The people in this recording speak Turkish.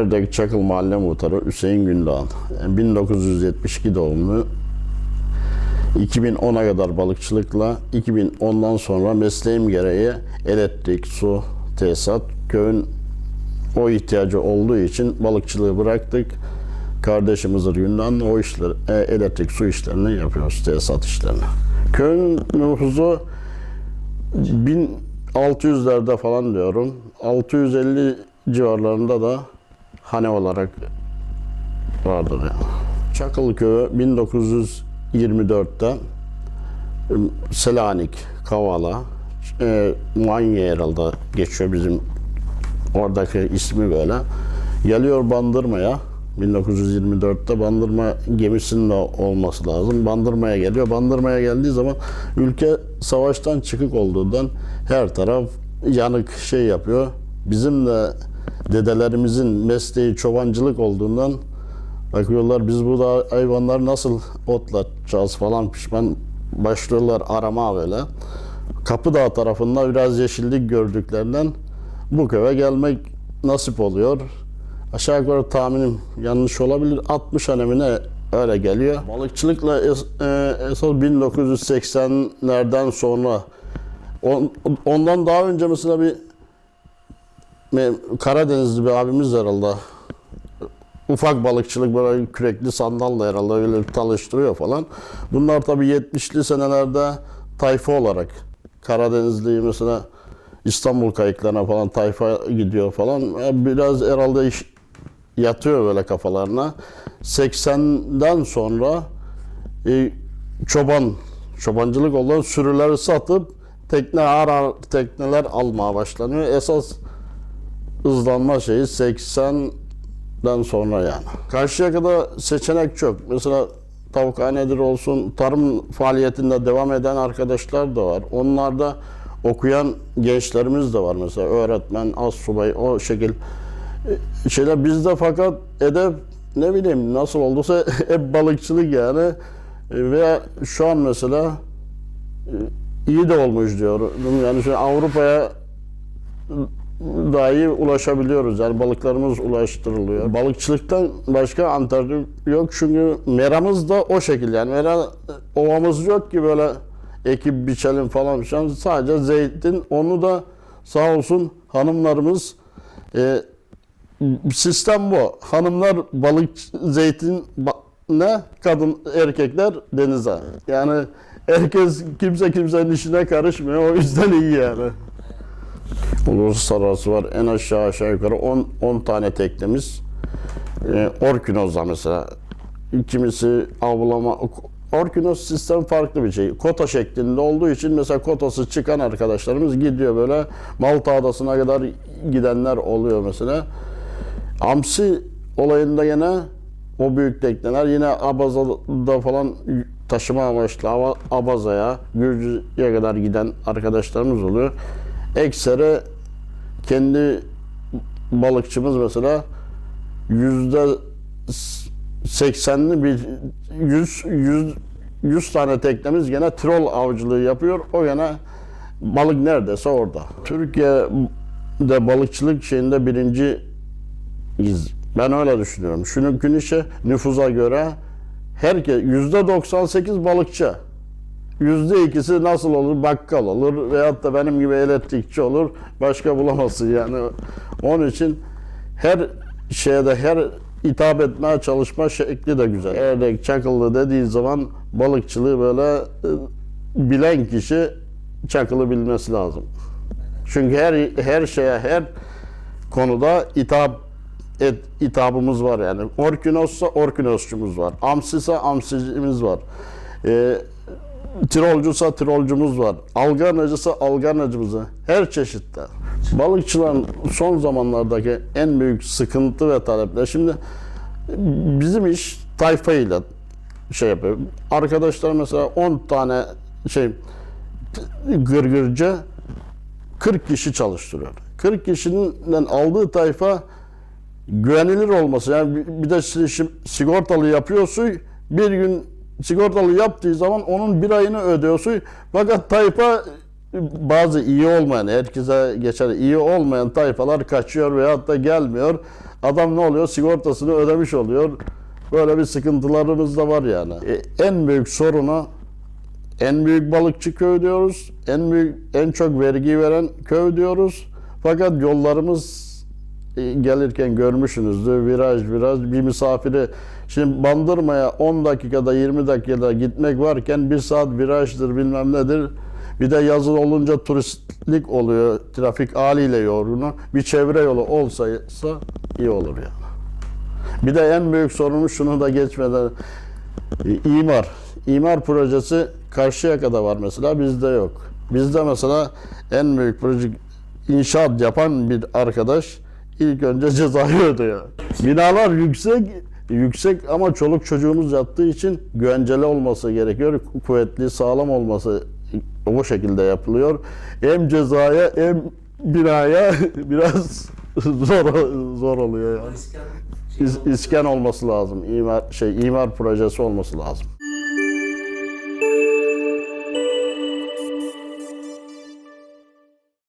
Erdek Çakıl Mahalle Muhtarı Hüseyin Gündoğan. 1972 doğumlu. 2010'a kadar balıkçılıkla, 2010'dan sonra mesleğim gereği elektrik, su, tesisat, köyün o ihtiyacı olduğu için balıkçılığı bıraktık. Kardeşimiz Gündoğan o işler, e, elektrik, su işlerini yapıyoruz, tesisat işlerini. Köyün nüfusu 1600'lerde falan diyorum. 650 civarlarında da hane olarak vardır yani. Çakıl Köyü 1924'te ım, Selanik, Kavala, e, Manya herhalde geçiyor bizim oradaki ismi böyle. Geliyor Bandırma'ya. 1924'te Bandırma gemisinin de olması lazım. Bandırma'ya geliyor. Bandırma'ya geldiği zaman ülke savaştan çıkık olduğundan her taraf yanık şey yapıyor. Bizim de dedelerimizin mesleği çobancılık olduğundan bakıyorlar biz bu da hayvanlar nasıl otlatacağız falan pişman başlıyorlar arama böyle. Kapıdağ tarafında biraz yeşillik gördüklerinden bu köye gelmek nasip oluyor. Aşağı yukarı tahminim yanlış olabilir. 60 hanemine öyle geliyor. Balıkçılıkla es, e, esas 1980'lerden sonra on- ondan daha önce mesela bir Karadenizli bir abimiz herhalde ufak balıkçılık böyle kürekli sandalla herhalde öyle çalıştırıyor falan. Bunlar tabii 70'li senelerde tayfa olarak Karadenizli mesela İstanbul kayıklarına falan tayfa gidiyor falan. E, Biraz herhalde iş yatıyor böyle kafalarına. 80'den sonra e, çoban, çobancılık olan sürüleri satıp tekne ağır tekneler almaya başlanıyor. Esas hızlanma şeyi 80'den sonra yani. Karşıyaka'da seçenek çok. Mesela tavukhanedir olsun, tarım faaliyetinde devam eden arkadaşlar da var. Onlarda okuyan gençlerimiz de var mesela. Öğretmen, az subay o şekil e, şeyler bizde fakat edep ne bileyim nasıl olduysa hep balıkçılık yani. E, Veya şu an mesela e, iyi de olmuş diyorum. Yani şu Avrupa'ya dahi ulaşabiliyoruz. Yani balıklarımız ulaştırılıyor. Balıkçılıktan başka alternatif yok çünkü meramız da o şekilde. Yani mera ovamız yok ki böyle ekip biçelim falan filan. Sadece zeytin. Onu da sağ olsun hanımlarımız e, sistem bu. Hanımlar balık zeytin ne? Kadın erkekler denize. Yani herkes kimse kimsenin işine karışmıyor. O yüzden iyi yani. Uluslararası var. En aşağı aşağı yukarı 10 10 tane teknemiz. Ee, Orkinos'da mesela. Kimisi avlama Orkinos sistem farklı bir şey. Kota şeklinde olduğu için mesela kotası çıkan arkadaşlarımız gidiyor böyle Malta Adası'na kadar gidenler oluyor mesela. Amsi olayında yine o büyük tekneler yine Abaza'da falan taşıma amaçlı Abaza'ya, Gürcü'ye kadar giden arkadaşlarımız oluyor. Ekseri kendi balıkçımız mesela yüzde seksenli bir yüz, yüz, yüz tane teknemiz gene trol avcılığı yapıyor. O gene balık neredeyse orada. Türkiye'de balıkçılık şeyinde birinci iz. Ben öyle düşünüyorum. Şunun gün işe nüfuza göre herkes yüzde 98 balıkçı. Yüzde ikisi nasıl olur? Bakkal olur veyahut da benim gibi elektrikçi olur. Başka bulamazsın yani. Onun için her şeyde her hitap etmeye çalışma şekli de güzel. Erdek çakıllı dediği zaman balıkçılığı böyle e, bilen kişi çakılı bilmesi lazım. Çünkü her her şeye her konuda hitap et, hitabımız var yani. Orkinos'sa orkinosçumuz var. Amsisa amsicimiz var. Ee, Tirolcusa tirolcumuz var. Algarnacısa algarnacımız var. Her çeşitte. Balıkçıların son zamanlardaki en büyük sıkıntı ve talepler. Şimdi bizim iş tayfa ile şey yapıyor. Arkadaşlar mesela 10 tane şey gırgırcı 40 kişi çalıştırıyor. 40 kişinin aldığı tayfa güvenilir olması. Yani bir- de sigortalı yapıyorsun. Bir gün sigortalı yaptığı zaman onun bir ayını ödüyorsun. Fakat tayfa bazı iyi olmayan, herkese geçer iyi olmayan tayfalar kaçıyor veyahut da gelmiyor. Adam ne oluyor? Sigortasını ödemiş oluyor. Böyle bir sıkıntılarımız da var yani. E, en büyük sorunu en büyük balıkçı köy diyoruz. En büyük en çok vergi veren köy diyoruz. Fakat yollarımız e, gelirken görmüşsünüzdür. Viraj viraj bir misafiri şimdi bandırmaya 10 dakikada 20 dakikada gitmek varken bir saat virajdır bilmem nedir. Bir de yazın olunca turistlik oluyor. Trafik haliyle yorgunu. Bir çevre yolu olsa iyi olur yani. Bir de en büyük sorunumuz şunu da geçmeden e, imar. İmar projesi Karşıyaka'da var mesela bizde yok. Bizde mesela en büyük proje inşaat yapan bir arkadaş ilk önce cezayı ödüyor. Binalar yüksek yüksek ama çoluk çocuğumuz yattığı için güvenceli olması gerekiyor. Kuvvetli, sağlam olması o şekilde yapılıyor. Hem cezaya hem binaya biraz zor zor oluyor yani. İskan İs- iskan olması lazım. İmar şey imar projesi olması lazım.